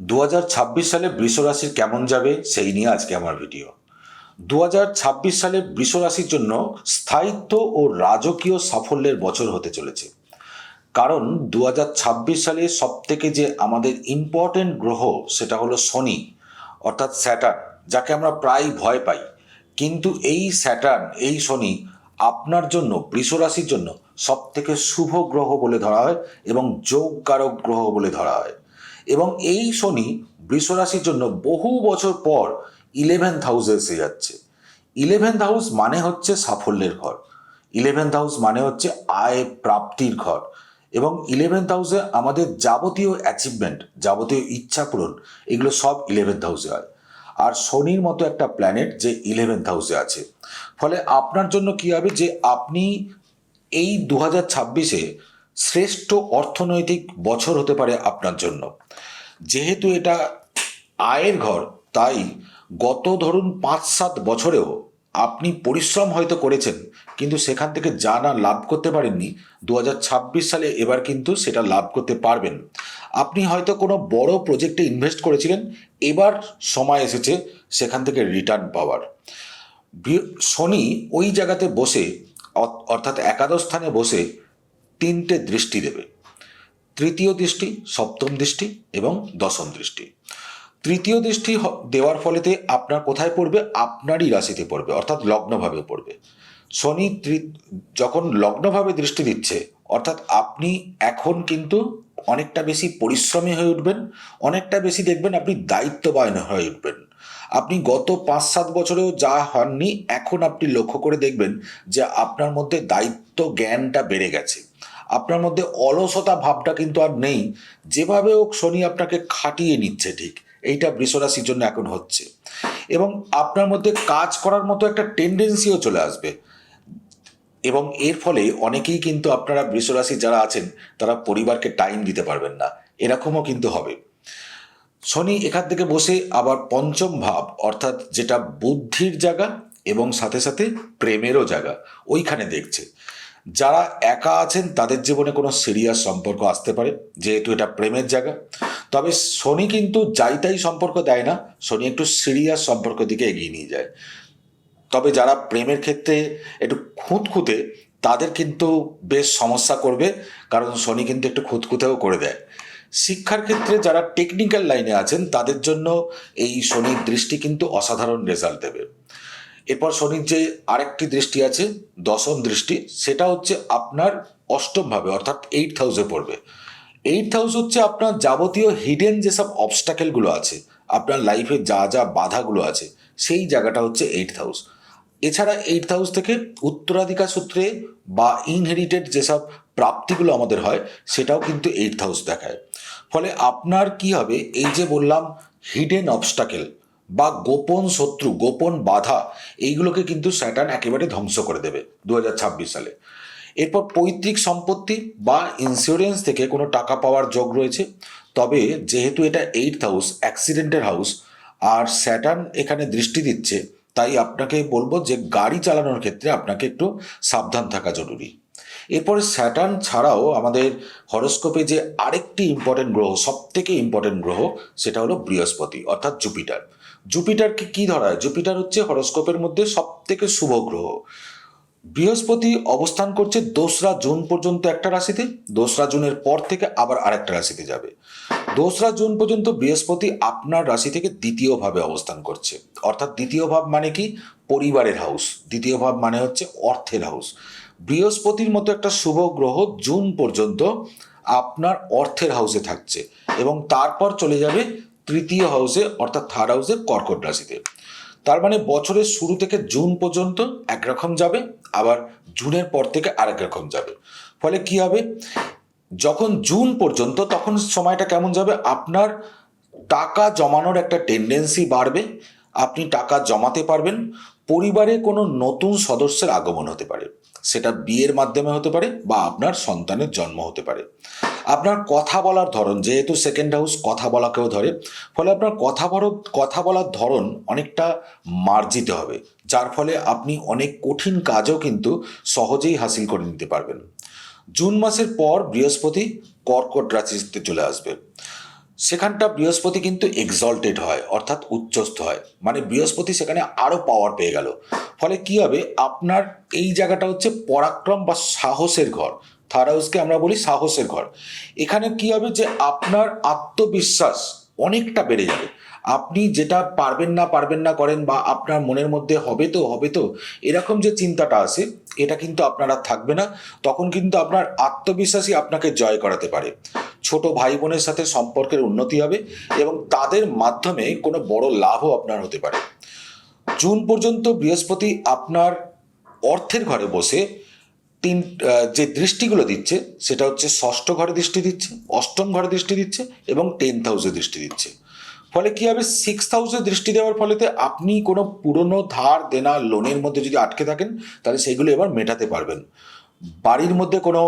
দু হাজার ছাব্বিশ সালে বৃষ রাশির কেমন যাবে সেই নিয়ে আজকে আমার ভিডিও দু হাজার ছাব্বিশ সালে বৃষ রাশির জন্য স্থায়িত্ব ও রাজকীয় সাফল্যের বছর হতে চলেছে। কারণ দু হাজার ছাব্বিশ সালে সব থেকে যে আমাদের ইম্পর্টেন্ট গ্রহ সেটা হলো শনি, অর্থাৎ স্যাটার্ন, যাকে আমরা প্রায় ভয় পাই। কিন্তু এই স্যাটার্ন, এই শনি আপনার জন্য, বৃষ রাশির জন্য সব থেকে শুভ গ্রহ বলে ধরা হয় এবং যোগকারক গ্রহ বলে ধরা হয়। এবং এই শনি বৃষ রাশির জন্য বহু বছর পর ইলেভেন্থ হাউসে এসে যাচ্ছে। ইলেভেন্থ হাউস মানে হচ্ছে সাফল্যের ঘর। ইলেভেন্থ হাউস মানে হচ্ছে আয় প্রাপ্তির ঘর। এবং ইলেভেন্থ হাউসে আমাদের যাবতীয় অ্যাচিভমেন্ট যাবতীয় ইচ্ছা পূরণ, এগুলো সব ইলেভেন্থ হাউসে হয়। আর শনির মতো একটা প্ল্যানেট যে ইলেভেন্থ হাউসে আছে। ফলে আপনার জন্য কি হবে যে আপনি এই দু হাজার ছাব্বিশে শ্রেষ্ঠ অর্থনৈতিক বছর হতে পারে আপনার জন্য। যেহেতু এটা আয়ের ঘর, তাই গত ধরুন পাঁচ সাত বছরেও আপনি পরিশ্রম হয়তো করেছেন, কিন্তু সেখান থেকে যা না লাভ করতে পারেননি, দু হাজার ছাব্বিশ সালে এবার কিন্তু সেটা লাভ করতে পারবেন। আপনি হয়তো কোনো বড় প্রজেক্টে ইনভেস্ট করেছিলেন, এবার সময় এসেছে সেখান থেকে রিটার্ন পাওয়ার। শনি ওই জায়গাতে বসে অর্থাৎ একাদশ স্থানে বসে তিনটে দৃষ্টি দেবে। তৃতীয় দৃষ্টি সপ্তম দৃষ্টি এবং দশম দৃষ্টি। তৃতীয় দৃষ্টি দেওয়ার ফলেতে আপনার কোথায় পড়বে? আপনারই রাশিতে পড়বে, অর্থাৎ লগ্নভাবে পড়বে। শনি যখন লগ্নভাবে দৃষ্টি দিচ্ছে, অর্থাৎ আপনি এখন কিন্তু অনেকটা বেশি পরিশ্রমী হয়ে উঠবেন, অনেকটা বেশি দেখবেন আপনি দায়িত্ববান হয়ে উঠবেন। আপনি গত পাঁচ সাত বছরেও যা হননি, এখন আপনি লক্ষ্য করে দেখবেন যে আপনার মধ্যে দায়িত্ব জ্ঞানটা বেড়ে গেছে। আপনার মধ্যে অলসতা ভাবটা কিন্তু আর নেই। যেভাবে হোক শনি আপনাকে খাটিয়ে নিচ্ছে ঠিক, এইটা বৃষরাশির জন্য এখন হচ্ছে। এবং আপনার মধ্যে কাজ করার মতো একটা টেন্ডেন্সিও চলে আসবে। এবং এর ফলে অনেকেই কিন্তু আপনারা বৃষরাশি যারা আছেন, তারা পরিবারকে টাইম দিতে পারবেন না। এরকমও কিন্তু হবে। শনি এখান থেকে বসে আবার পঞ্চম ভাব, অর্থাৎ যেটা বুদ্ধির জায়গা এবং সাথে সাথে প্রেমেরও জায়গা, ওইখানে দেখছে। যারা একা আছেন, তাদের জীবনে কোনো সিরিয়াস সম্পর্ক আসতে পারে, যেহেতু এটা প্রেমের জায়গা। তবে শনি কিন্তু যাই তাই সম্পর্ক দেয় না, শনি একটু সিরিয়াস সম্পর্ক দিকে এগিয়ে নিয়ে যায়। তবে যারা প্রেমের ক্ষেত্রে একটু খুঁতখুঁতে, তাদের কিন্তু বেশ সমস্যা করবে, কারণ শনি কিন্তু একটু খুঁতখুঁতেও করে দেয়। শিক্ষার ক্ষেত্রে যারা টেকনিক্যাল লাইনে আছেন, তাদের জন্য এই শনির দৃষ্টি কিন্তু অসাধারণ রেজাল্ট দেবে। এরপর শনির যে আরেকটি দৃষ্টি আছে, দশম দৃষ্টি, সেটা হচ্ছে আপনার অষ্টম ভাবে, অর্থাৎ এইট হাউসে পড়বে। এইট হাউস হচ্ছে আপনার যাবতীয় হিডেন যেসব অবস্টাকেলগুলো আছে, আপনার লাইফে যা যা বাধাগুলো আছে, সেই জায়গাটা হচ্ছে এইট হাউস এছাড়া এইট হাউস থেকে উত্তরাধিকার সূত্রে বা ইনহেরিটেড যেসব প্রাপ্তিগুলো আমাদের হয়, সেটাও কিন্তু এইট হাউস দেখায়। ফলে আপনার কি হবে, এই যে বললাম হিডেন অবস্টাকেল বা গোপন শত্রু, গোপন বাধা, এইগুলোকে কিন্তু স্যাটার্ন একেবারে ধ্বংস করে দেবে দু হাজার ছাব্বিশ সালে। এরপর পৈতৃক সম্পত্তি বা ইন্স্যুরেন্স থেকে কোনো টাকা পাওয়ার যোগ রয়েছে। তবে যেহেতু এটা এইট হাউস অ্যাক্সিডেন্টের হাউস আর স্যাটার্ন এখানে দৃষ্টি দিচ্ছে, তাই আপনাকে বলব যে গাড়ি চালানোর ক্ষেত্রে আপনাকে একটু সাবধান থাকা জরুরি। এরপরে স্যাটার্ন ছাড়াও আমাদের হরস্কোপে যে আরেকটি ইম্পর্টেন্ট গ্রহ সব থেকে ইম্পর্টেন্ট গ্রহ, সেটা হলো বৃহস্পতি, অর্থাৎ জুপিটার। জুপিটারকে কি ধরা জুপিটার হচ্ছে হরস্কোপের মধ্যে সব থেকে শুভ গ্রহ। বৃহস্পতি অবস্থান করছে দোসরা জুন পর্যন্ত একটা রাশিতে, দোসরা জুনের পর থেকে আবার আরেকটা রাশিতে যাবে। দোসরা জুন পর্যন্ত বৃহস্পতি আপনার রাশি থেকে দ্বিতীয় ভাবে অবস্থান করছে। অর্থাৎ দ্বিতীয় ভাব মানে কি? পরিবারের হাউস দ্বিতীয় ভাব মানে হচ্ছে অর্থের হাউস বৃহস্পতির মতো একটা শুভ গ্রহ জুন পর্যন্ত আপনার অর্থের হাউসে থাকছে এবং তারপর চলে যাবে তৃতীয় হাউসে অর্থাৎ থার্ড হাউসে কর্কট রাশিতে। তার মানে বছরের শুরু থেকে জুন পর্যন্ত একরকম যাবে, আবার জুনের পর থেকে আরেক রকম যাবে। ফলে কি হবে? যখন জুন পর্যন্ত, তখন সময়টা কেমন যাবে? আপনার টাকা জমানোর একটা টেন্ডেন্সি বাড়বে, আপনি টাকা জমাতে পারবেন, পরিবারে কোনো নতুন সদস্যের আগমন হতে পারে। সেটা বিয়ের মাধ্যমে হতে পারে বা আপনার সন্তানের জন্ম হতে পারে। আপনার কথা বলার ধরন, যেহেতু সেকেন্ড হাউস কথা বলাকেও ধরে, ফলে আপনার কথা বল, কথা বলার ধরন অনেকটা মার্জিত হবে, যার ফলে আপনি অনেক কঠিন কাজও কিন্তু সহজেই হাসিল করে নিতে পারবেন। জুন মাসের পর বৃহস্পতি কর্কট রাশিতে চলে আসবে। সেখানটা বৃহস্পতি কিন্তু এক্সল্টেড হয়, অর্থাৎ উচ্চস্থ হয়। মানে বৃহস্পতি সেখানে আরও পাওয়ার পেয়ে গেল। ফলে কি হবে? আপনার এই জায়গাটা হচ্ছে পরাক্রম বা সাহসের ঘর। থার্ড হাউসকে আমরা বলি সাহসের ঘর। এখানে কি হবে? যে আপনার আত্মবিশ্বাস অনেকটা বেড়ে যাবে। আপনি যেটা পারবেন না পারবেন না করেন বা আপনার মনের মধ্যে হবে তো হবে তো, এরকম যে চিন্তাটা আসে এটা কিন্তু আপনার আর থাকবে না। তখন কিন্তু আপনার আত্মবিশ্বাসই আপনাকে জয় করাতে পারে। ছোট ভাই বোনের সাথে সম্পর্কের উন্নতি হবে এবং তাদের মাধ্যমে কোনো বড় লাভও আপনার হতে পারে। জুন পর্যন্ত বৃহস্পতি আপনার অর্থের ঘরে বসে তিন যে দৃষ্টিগুলো দিচ্ছে, সেটা হচ্ছে ষষ্ঠ ঘরে দৃষ্টি দিচ্ছে, অষ্টম ঘরে দৃষ্টি দিচ্ছে এবং টেন্থ হাউসে দৃষ্টি দিচ্ছে। ফলে কি হবে? সিক্স হাউসে দৃষ্টি দেওয়ার ফলেতে আপনি কোনো পুরনো ধার, দেনা লোনের মধ্যে যদি আটকে থাকেন, তাহলে সেগুলো এবার মেটাতে পারবেন। বাড়ির মধ্যে কোনো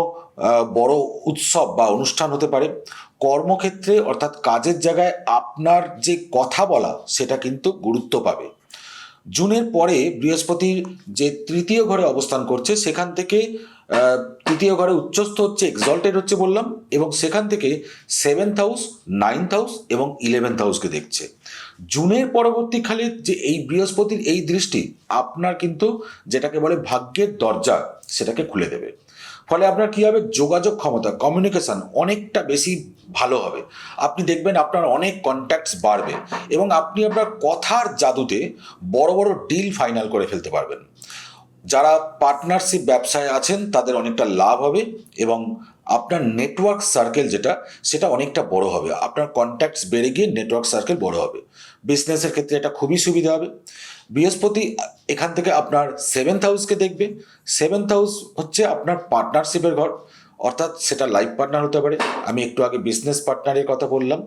বড় উৎসব বা অনুষ্ঠান হতে পারে। কর্মক্ষেত্রে অর্থাৎ কাজের জায়গায় আপনার যে কথা বলা, সেটা কিন্তু গুরুত্ব পাবে। জুনের পরে বৃহস্পতির যে তৃতীয় ঘরে অবস্থান করছে, সেখান থেকে তৃতীয় ঘরে উচ্চস্থ হচ্ছে এক্সল্টেড হচ্ছে বললাম, এবং সেখান থেকে সেভেন্থ হাউস নাইনথ হাউস এবং ইলেভেন্থ হাউসকে দেখছে। জুনের পরবর্তীকালে যে এই বৃহস্পতির এই দৃষ্টি, আপনার কিন্তু যেটাকে বলে ভাগ্যের দরজা, সেটাকে খুলে দেবে। ফলে আপনার কি হবে? যোগাযোগ ক্ষমতা কমিউনিকেশন অনেকটা বেশি ভালো হবে। আপনি দেখবেন আপনার অনেক কন্ট্যাক্টস বাড়বে এবং আপনি আপনার কথার জাদুতে বড় বড় ডিল ফাইনাল করে ফেলতে পারবেন। যারা পার্টনারশিপ ব্যবসায় আছেন, তাদের অনেকটা লাভ হবে এবং আপনার নেটওয়ার্ক সার্কেল যেটা, সেটা অনেকটা বড় হবে। আপনার কন্ট্যাক্টস বেড়ে গিয়ে নেটওয়ার্ক সার্কেল বড় হবে। বিজনেসের ক্ষেত্রে এটা খুবই সুবিধা হবে। বৃহস্পতি এখান থেকে আপনার সেভেন্থ হাউসকে দেখবে। সেভেন্থ হাউস হচ্ছে আপনার পার্টনারশিপের ঘর। অর্থাৎ সেটা লাইফ পার্টনার হতে পারে। আমি একটু আগে বিজনেস পার্টনারের কথা বললাম।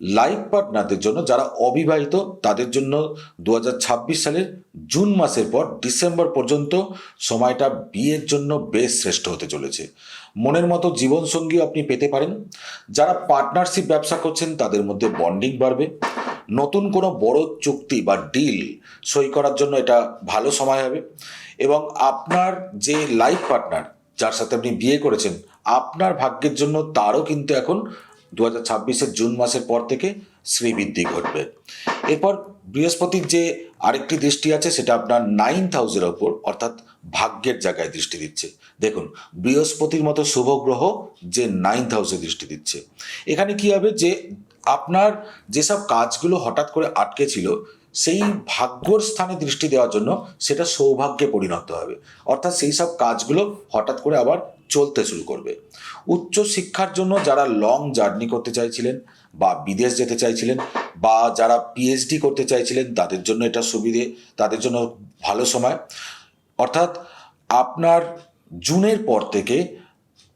লাইফ পার্টনারদের জন্য যারা অবিবাহিত, তাদের জন্য দু হাজার ছাব্বিশ সালের জুন মাসের পর ডিসেম্বর পর্যন্ত সময়টা বিয়ের জন্য বেশ শ্রেষ্ঠ হতে চলেছে। মনের মতো জীবনসঙ্গী আপনি পেতে পারেন। যারা পার্টনারশিপ ব্যবসা করছেন, তাদের মধ্যে বন্ডিং বাড়বে। নতুন কোনো বড় চুক্তি বা ডিল সই করার জন্য এটা ভালো সময় হবে। এবং আপনার যে লাইফ পার্টনার যার সাথে আপনি বিয়ে করেছেন, আপনার ভাগ্যের জন্য তারও কিন্তু এখন দু হাজার জুন মাসের পর থেকে শ্রীবৃদ্ধি ঘটবে। এরপর বৃহস্পতির যে আরেকটি দৃষ্টি আছে, সেটা আপনার নাইন্থ হাউসের ওপর, অর্থাৎ ভাগ্যের জায়গায় দৃষ্টি দিচ্ছে। দেখুন, বৃহস্পতির মতো শুভ গ্রহ যে নাইন্থ হাউসে দৃষ্টি দিচ্ছে। এখানে কি হবে যে আপনার যেসব কাজগুলো হঠাৎ করে আটকে ছিল, সেই ভাগ্যর স্থানে দৃষ্টি দেওয়ার জন্য সেটা সৌভাগ্যে পরিণত হবে। অর্থাৎ সেই সব কাজগুলো হঠাৎ করে আবার চলতে শুরু করবে। উচ্চ শিক্ষার জন্য যারা লং জার্নি করতে চাইছিলেন বা বিদেশ যেতে চাইছিলেন বা যারা পিএইচডি করতে চাইছিলেন, তাদের জন্য এটা সুবিধে, তাদের জন্য ভালো সময়। অর্থাৎ আপনার জুনের পর থেকে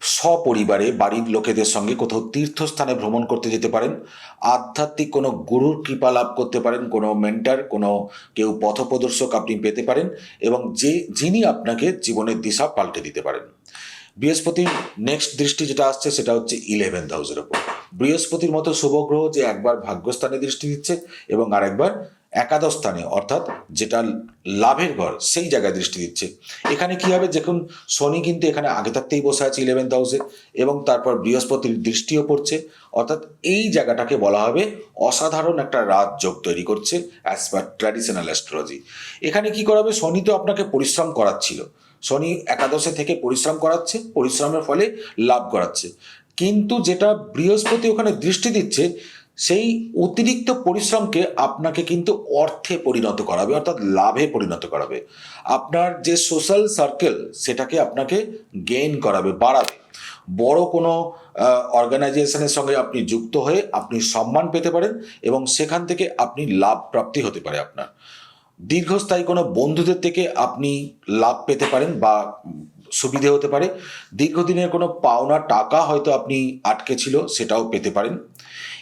সপরিবারে বাড়ির লোকেদের সঙ্গে কোথাও তীর্থস্থানে ভ্রমণ করতে যেতে পারেন। আধ্যাত্মিক কোনো গুরুর কৃপা লাভ করতে পারেন, কোনো মেন্টার কোনো কেউ পথপ্রদর্শক আপনি পেতে পারেন এবং যে, যিনি আপনাকে জীবনের দিশা পাল্টে দিতে পারেন। বৃহস্পতির নেক্সট দৃষ্টি যেটা আসছে সেটা হচ্ছে ইলেভেন্থ হাউসের ওপর বৃহস্পতির মতো শুভগ্রহ যে একবার ভাগ্যস্থানে দৃষ্টি দিচ্ছে এবং আরেকবার একাদশ স্থানে, অর্থাৎ যেটা লাভের ঘর, সেই জায়গায় দৃষ্টি দিচ্ছে। এখানে কি হবে? যখন শনি কিন্তু এখানে আগে থাকতেই বসে আছে ইলেভেন্থ হাউসে এবং তারপর বৃহস্পতির দৃষ্টিও পড়ছে। অর্থাৎ এই জায়গাটাকে বলা হবে অসাধারণ একটা রাজযোগ তৈরি করছে অ্যাজ পার ট্র্যাডিশনাল অ্যাস্ট্রোলজি এখানে কি করাবে শনি তো আপনাকে পরিশ্রম করাচ্ছিল। শনি একাদশে থেকে পরিশ্রম করাচ্ছে, পরিশ্রমের ফলে লাভ করাচ্ছে। কিন্তু যেটা বৃহস্পতি ওখানে দৃষ্টি দিচ্ছে সেই অতিরিক্ত পরিশ্রমকে আপনাকে কিন্তু অর্থে পরিণত করাবে, অর্থাৎ লাভে পরিণত করাবে। আপনার যে সোশ্যাল সার্কেল সেটাকে আপনাকে গেইন করাবে, বাড়াবে। বড় কোনো অর্গানাইজেশনের সঙ্গে আপনি যুক্ত হয়ে আপনি সম্মান পেতে পারেন এবং সেখান থেকে আপনি লাভ প্রাপ্তি হতে পারে আপনার। দীর্ঘস্থায়ী কোনো বন্ধুদের থেকে আপনি লাভ পেতে পারেন বা সুবিধে হতে পারে। দীর্ঘদিনের কোনো পাওনা টাকা হয়তো আপনি আটকে ছিল, সেটাও পেতে পারেন।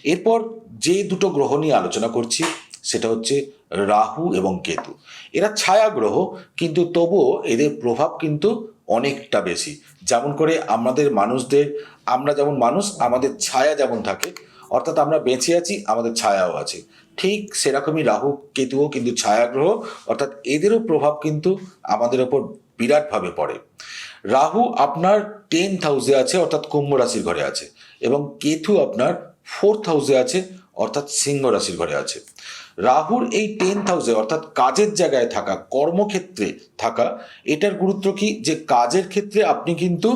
এরপর যে দুটো গ্রহ নিয়ে আলোচনা করছি, সেটা হচ্ছে রাহু এবং কেতু। এরা ছায়া গ্রহ, কিন্তু তবুও এদের প্রভাব কিন্তু অনেকটা বেশি। যেমন করে আমাদের মানুষদের, আমরা যেমন মানুষ, আমাদের ছায়া যেমন থাকে, অর্থাৎ আমরা বেঁচে আছি, আমাদের ছায়াও আছে। ঠিক সেরকমই রাহু, কেতুও কিন্তু ছায়া গ্রহ, অর্থাৎ এদেরও প্রভাব কিন্তু আমাদের ওপর বিরাটভাবে পড়ে। রাহু আপনার টেন্থ হাউসে আছে, অর্থাৎ কুম্ভ রাশির ঘরে আছে, এবং কেতু আপনার ফোর্থ হাউসে আছে, অর্থাৎ সিংহ রাশির ঘরে আছে। রাহুর এই টেন্থ হাউসে অর্থাৎ কাজের জায়গায় থাকা, কর্মক্ষেত্রে থাকা, এটার গুরুত্ব কি? যে কাজের ক্ষেত্রে আপনি কিন্তু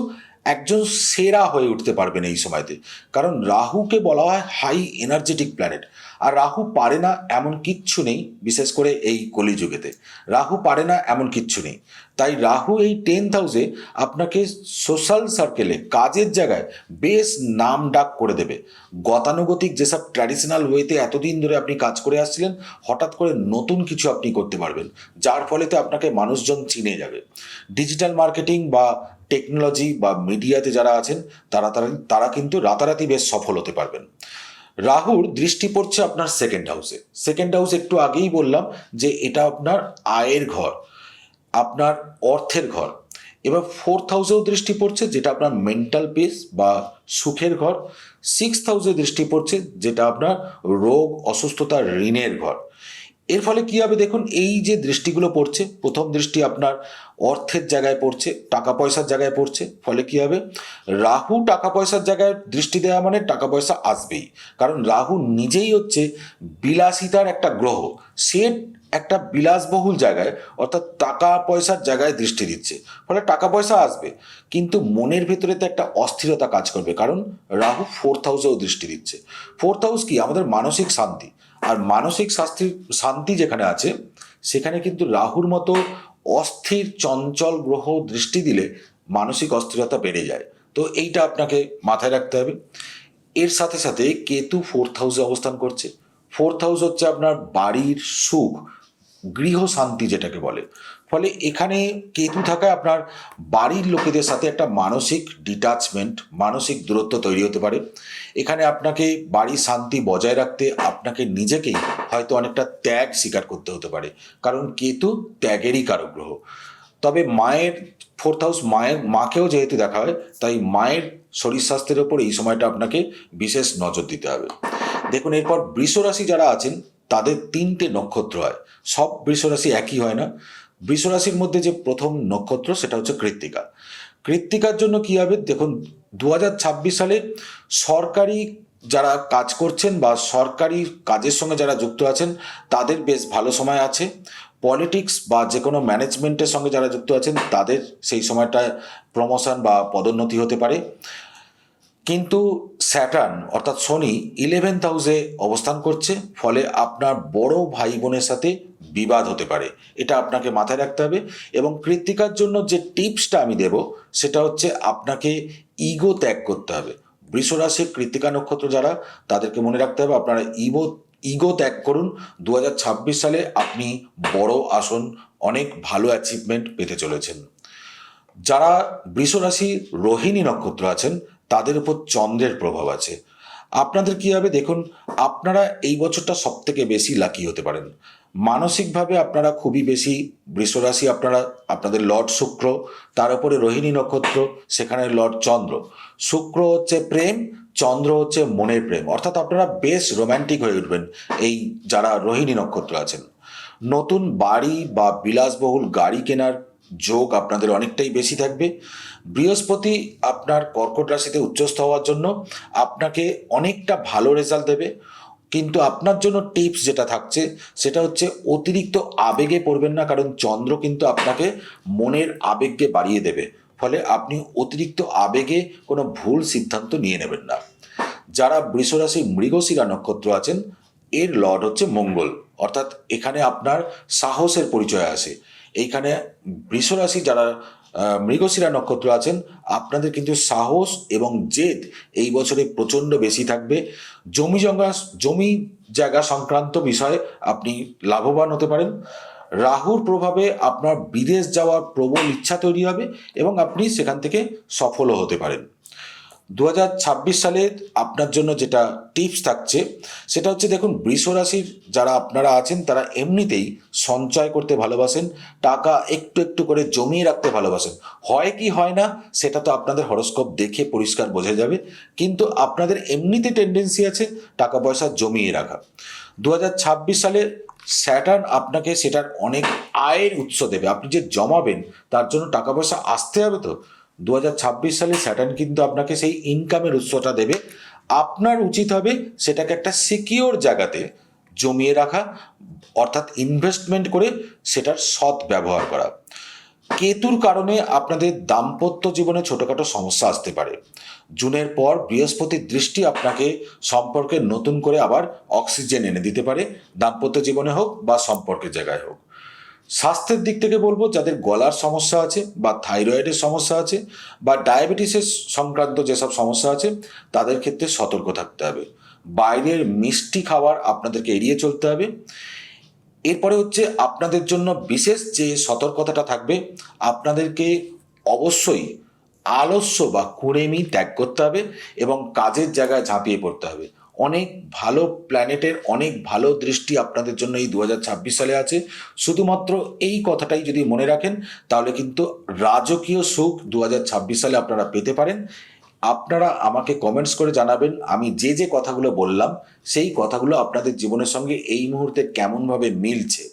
একজন সেরা হয়ে উঠতে পারবেন এই সময়তে। কারণ রাহুকে বলা হয় হাই এনার্জেটিক প্ল্যানেট আর রাহু পারে না এমন কিচ্ছু নেই, বিশেষ করে এই কলিযুগেতে। রাহু পারে না এমন কিচ্ছু নেই। তাই রাহু এই টেন্থ হাউসে আপনাকে সোশ্যাল সার্কেলে কাজের জায়গায় বেশ নাম ডাক করে দেবে। গতানুগতিক যেসব ট্র্যাডিশনাল ওয়েতে এতদিন ধরে আপনি কাজ করে আসছিলেন, হঠাৎ করে নতুন কিছু আপনি করতে পারবেন, যার ফলেতে আপনাকে মানুষজন চিনে যাবে। ডিজিটাল মার্কেটিং বা টেকনোলজি বা মিডিয়াতে যারা আছেন, তারা তারা তারা কিন্তু রাতারাতি বেশ সফল হতে পারবেন। রাহুর দৃষ্টি পড়ছে আপনার সেকেন্ড হাউসে সেকেন্ড হাউস একটু আগেই বললাম যে এটা আপনার আয়ের ঘর, আপনার অর্থের ঘর। এবার ফোর্থ হাউসেও দৃষ্টি পড়ছে যেটা আপনার মেন্টাল পিস বা সুখের ঘর। সিক্স হাউসে দৃষ্টি পড়ছে যেটা আপনার রোগ, অসুস্থতা, ঋণের ঘর। এর ফলে কী হবে দেখুন, এই যে দৃষ্টিগুলো পড়ছে, প্রথম দৃষ্টি আপনার অর্থের জায়গায় পড়ছে টাকা পয়সার জায়গায় পড়ছে, ফলে কী হবে? রাহু টাকা পয়সার জায়গায় দৃষ্টি দেওয়া মানে টাকা পয়সা আসবেই। কারণ রাহু নিজেই হচ্ছে বিলাসিতার একটা গ্রহ। সে একটা বিলাসবহুল জায়গায়, অর্থাৎ টাকা পয়সার জায়গায় দৃষ্টি দিচ্ছে। ফলে টাকা পয়সা আসবে, কিন্তু মনের ভেতরে তো একটা অস্থিরতা কাজ করবে। কারণ রাহু ফোর্থ হাউসেও দৃষ্টি দিচ্ছে। ফোর্থ হাউস কি? আমাদের মানসিক শান্তি। আর মানসিক শাস্তি শান্তি যেখানে আছে, সেখানে কিন্তু রাহুর মতো অস্থির, চঞ্চল গ্রহ দৃষ্টি দিলে মানসিক অস্থিরতা বেড়ে যায়। তো এইটা আপনাকে মাথায় রাখতে হবে। এর সাথে সাথে কেতু ফোর্থ হাউসে অবস্থান করছে। ফোর্থ হাউস হচ্ছে আপনার বাড়ির সুখ, গৃহ শান্তি যেটাকে বলে। ফলে এখানে কেতু থাকায় আপনার বাড়ির লোকেদের সাথে একটা মানসিক ডিটাচমেন্ট মানসিক দূরত্ব তৈরি হতে পারে। এখানে আপনাকে বাড়ির শান্তি বজায় রাখতে আপনাকে নিজেকেই হয়তো অনেকটা ত্যাগ স্বীকার করতে হতে পারে। কারণ কেতু ত্যাগেরই কারক গ্রহ তবে মায়ের ফোর্থ হাউস মায়ের, মাকেও যেহেতু দেখা হয়, তাই মায়ের শরীর স্বাস্থ্যের ওপর এই সময়টা আপনাকে বিশেষ নজর দিতে হবে। দেখুন, এরপর বৃষরাশি যারা আছেন, তাদের তিনটে নক্ষত্র হয়। সব বৃষরাশি একই হয় না। বৃষরাশির মধ্যে যে প্রথম নক্ষত্র, সেটা হচ্ছে কৃত্তিকা। কৃত্তিকার জন্য কী হবে? দেখুন দু হাজার ছাব্বিশ সালে সরকারি যারা কাজ করছেন বা সরকারি কাজের সঙ্গে যারা যুক্ত আছেন, তাদের বেশ ভালো সময় আছে। পলিটিক্স বা যে কোনো ম্যানেজমেন্টের সঙ্গে যারা যুক্ত আছেন, তাদের সেই সময়টায় প্রমোশন বা পদোন্নতি হতে পারে। কিন্তু স্যাটার্ন, অর্থাৎ শনি ইলেভেন্থ হাউসে অবস্থান করছে, ফলে আপনার বড় ভাই বোনের সাথে বিবাদ হতে পারে। এটা আপনাকে মাথায় রাখতে হবে এবং কৃত্তিকার জন্য যে টিপসটা আমি দেব, সেটা হচ্ছে আপনাকে ইগো ত্যাগ করতে হবে। বৃষরাশির কৃত্তিকা নক্ষত্র যারা, তাদেরকে মনে রাখতে হবে আপনারা ইগো ইগো ত্যাগ করুন। দু হাজার ছাব্বিশ সালে আপনি বড় আসন, অনেক ভালো অ্যাচিভমেন্ট পেতে চলেছেন। যারা বৃষরাশি রোহিণী নক্ষত্র আছেন তাদের উপর চন্দ্রের প্রভাব আছে। আপনাদের কী হবে দেখুন, আপনারা এই বছরটা সব থেকে বেশি লাকি হতে পারেন। মানসিকভাবে আপনারা খুবই বেশি, বৃষরাশি আপনারা, আপনাদের লর্ড শুক্র, তার উপরে রোহিণী নক্ষত্র, সেখানে লর্ড চন্দ্র। শুক্র হচ্ছে প্রেম, চন্দ্র হচ্ছে মনের প্রেম। অর্থাৎ আপনারা বেশ রোম্যান্টিক হয়ে উঠবেন এই যারা রোহিণী নক্ষত্র আছেন। নতুন বাড়ি বা বিলাসবহুল গাড়ি কেনার যোগ আপনাদের অনেকটাই বেশি থাকবে। বৃহস্পতি আপনার কর্কট রাশিতে উচ্চস্থ হওয়ার জন্য আপনাকে অনেকটা ভালো রেজাল্ট দেবে। কিন্তু আপনার জন্য টিপস যেটা থাকছে, সেটা হচ্ছে অতিরিক্ত আবেগে পড়বেন না, কারণ চন্দ্র কিন্তু আপনাকে মনের আবেগকে বাড়িয়ে দেবে। ফলে আপনি অতিরিক্ত আবেগে কোনো ভুল সিদ্ধান্ত নিয়ে নেবেন না। যারা বৃষরাশি মৃগশিরা নক্ষত্র আছেন, এর লর্ড হচ্ছে মঙ্গল। অর্থাৎ এখানে আপনার সাহসের পরিচয় আসে। এইখানে বৃষরাশি যারা মৃগশিরা নক্ষত্র আছেন, আপনাদের কিন্তু সাহস এবং জেদ এই বছরে প্রচণ্ড বেশি থাকবে। জমি জঙ্গা, জমি জায়গা সংক্রান্ত বিষয়ে আপনি লাভবান হতে পারেন। রাহুর প্রভাবে আপনার বিদেশ যাওয়ার প্রবল ইচ্ছা তৈরি হবে এবং আপনি সেখান থেকে সফলও হতে পারেন। দু হাজার ছাব্বিশ সালে আপনার জন্য যেটা টিপস থাকছে, সেটা হচ্ছে দেখুন, বৃষ রাশির যারা আপনারা আছেন, তারা এমনিতেই সঞ্চয় করতে ভালোবাসেন, টাকা একটু একটু করে জমিয়ে রাখতে ভালোবাসেন। হয় কি হয় না, সেটা তো আপনাদের হরস্কোপ দেখে পরিষ্কার বোঝা যাবে, কিন্তু আপনাদের এমনিতে টেন্ডেন্সি আছে টাকা পয়সা জমিয়ে রাখা। দু হাজার ছাব্বিশ সালে স্যাটার্ন আপনাকে সেটার অনেক আয়ের উৎস দেবে। আপনি যে জমাবেন, তার জন্য টাকা পয়সা আসতে হবে তো? দু হাজার ছাব্বিশ সালে স্যাটার্ন কিন্তু আপনাকে সেই ইনকামের উৎসটা দেবে। আপনার উচিত হবে সেটাকে একটা সিকিওর জায়গাতে জমিয়ে রাখা, অর্থাৎ ইনভেস্টমেন্ট করে সেটার সৎ ব্যবহার করা। কেতুর কারণে আপনাদের দাম্পত্য জীবনে ছোটোখাটো সমস্যা আসতে পারে। জুনের পর বৃহস্পতির দৃষ্টি আপনাকে সম্পর্কে নতুন করে আবার অক্সিজেন এনে দিতে পারে, দাম্পত্য জীবনে হোক বা সম্পর্কের জায়গায় হোক। স্বাস্থ্যের দিক থেকে বলব, যাদের গলার সমস্যা আছে বা থাইরয়েডের সমস্যা আছে বা ডায়াবেটিসের সংক্রান্ত যেসব সমস্যা আছে, তাদের ক্ষেত্রে সতর্ক থাকতে হবে। বাইরের মিষ্টি খাবার আপনাদেরকে এড়িয়ে চলতে হবে। এরপরে হচ্ছে আপনাদের জন্য বিশেষ যে সতর্কতাটা থাকবে, আপনাদেরকে অবশ্যই আলস্য বা কুড়েমি ত্যাগ করতে হবে এবং কাজের জায়গায় ঝাঁপিয়ে পড়তে হবে। অনেক ভালো প্ল্যানেটের অনেক ভালো দৃষ্টি আপনাদের জন্য এই দু হাজার ছাব্বিশ সালে আছে। শুধুমাত্র এই কথাটাই যদি মনে রাখেন, তাহলে কিন্তু রাজকীয় সুখ দু হাজার ছাব্বিশ সালে আপনারা পেতে পারেন। আপনারা আমাকে কমেন্টস করে জানাবেন, আমি যে যে কথাগুলো বললাম, সেই কথাগুলো আপনাদের জীবনের সঙ্গে এই মুহূর্তে কেমনভাবে মিলছে,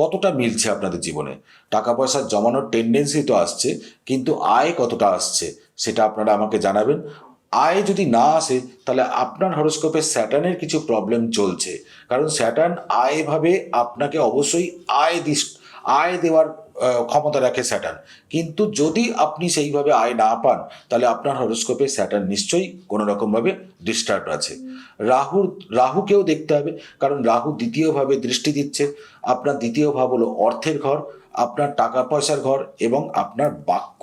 কতটা মিলছে আপনাদের জীবনে? টাকা পয়সা জমানোর টেন্ডেন্সি তো আসছে, কিন্তু আয় কতটা আসছে, সেটা আপনারা আমাকে জানাবেন। আয় যদি না আসে, তাহলে আপনার হরোস্কোপে স্যাটার্নের কিছু প্রবলেম চলছে। কারণ স্যাটার্ন আয়ভাবে আপনাকে অবশ্যই আয় দিস, আয় দেওয়ার ক্ষমতা রাখে স্যাটার্ন কিন্তু যদি আপনি সেইভাবে আয় না পান, তাহলে আপনার হরোস্কোপে স্যাটার্ন নিশ্চয়ই কোনো রকমভাবে ডিস্টার্ব আছে। রাহুর, রাহুকেও দেখতে হবে, কারণ রাহু দ্বিতীয়ভাবে দৃষ্টি দিচ্ছে। আপনার দ্বিতীয় ভাব হলো অর্থের ঘর আপনার টাকা পয়সার ঘর এবং আপনার বাক্য।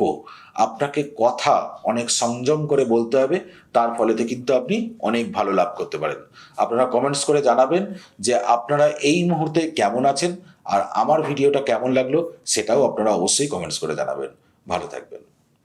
আপনাকে কথা অনেক সংযম করে বলতে হবে, তার ফলেতে কিন্তু আপনি অনেক ভালো লাভ করতে পারেন। আপনারা কমেন্টস করে জানাবেন যে আপনারা এই মুহূর্তে কেমন আছেন, আর আমার ভিডিওটা কেমন লাগল সেটাও আপনারা অবশ্যই কমেন্টস করে জানাবেন। ভালো থাকবেন।